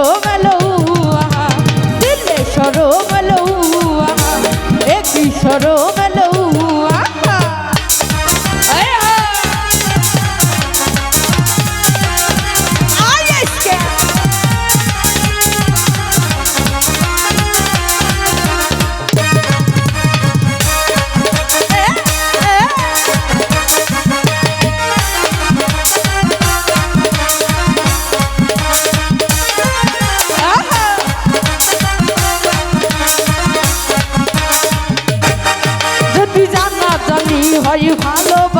quiero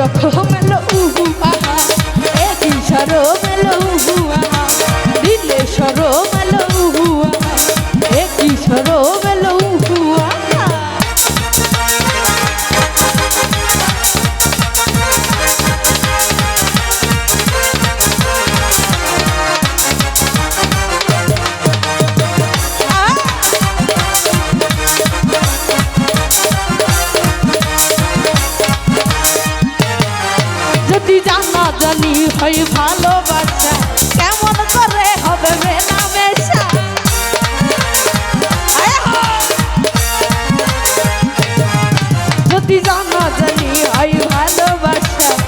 রকম এলো উহু আমা একই সরম এলো উহু একই সরম ওই ভালোবাসা কেমন করে হবে মেলামেশা যদি জানা জানি ওই ভালোবাসা।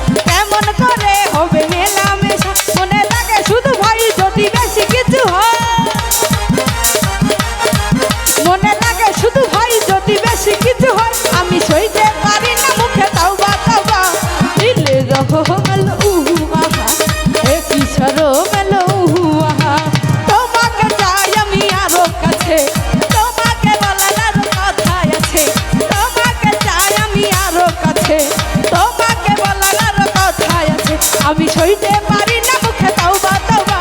আমি সইতে পারি না মুখে তাও বা তাও